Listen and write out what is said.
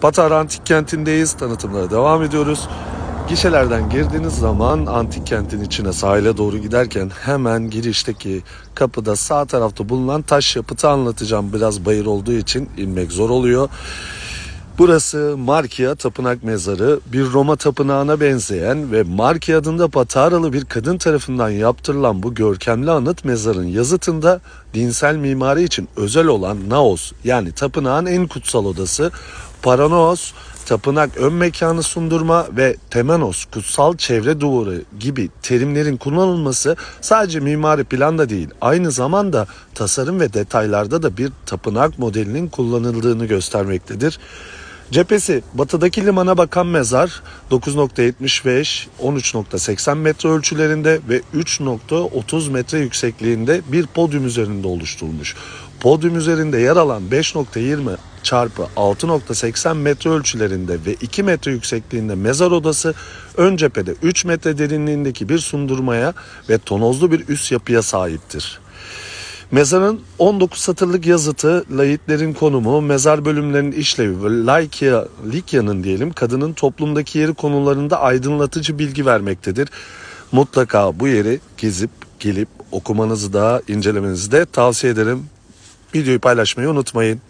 Patara Antik Kenti'ndeyiz. Tanıtımlara devam ediyoruz. Gişelerden girdiğiniz zaman antik kentin içine sahile doğru giderken hemen girişteki kapıda sağ tarafta bulunan taş yapıtı anlatacağım. Biraz bayır olduğu için inmek zor oluyor. Burası Markia Tapınak Mezarı, bir Roma tapınağına benzeyen ve Markia adında Pataralı bir kadın tarafından yaptırılan bu görkemli anıt mezarın yazıtında dinsel mimari için özel olan Naos yani tapınağın en kutsal odası, Paranos, tapınak ön mekanı sundurma ve Temenos kutsal çevre duvarı gibi terimlerin kullanılması sadece mimari planda değil aynı zamanda tasarım ve detaylarda da bir tapınak modelinin kullanıldığını göstermektedir. Cephesi batıdaki limana bakan mezar 9.75, 13.80 metre ölçülerinde ve 3.30 metre yüksekliğinde bir podyum üzerinde oluşturulmuş. Podyum üzerinde yer alan 5.20 çarpı 6.80 metre ölçülerinde ve 2 metre yüksekliğinde mezar odası ön cephede 3 metre derinliğindeki bir sundurmaya ve tonozlu bir üst yapıya sahiptir. Mezarın 19 satırlık yazıtı, layitlerin konumu, mezar bölümlerinin işlevi ve Laikya, Likya'nın diyelim kadının toplumdaki yeri konularında aydınlatıcı bilgi vermektedir. Mutlaka bu yeri gezip gelip okumanızı da incelemenizi de tavsiye ederim. Videoyu paylaşmayı unutmayın.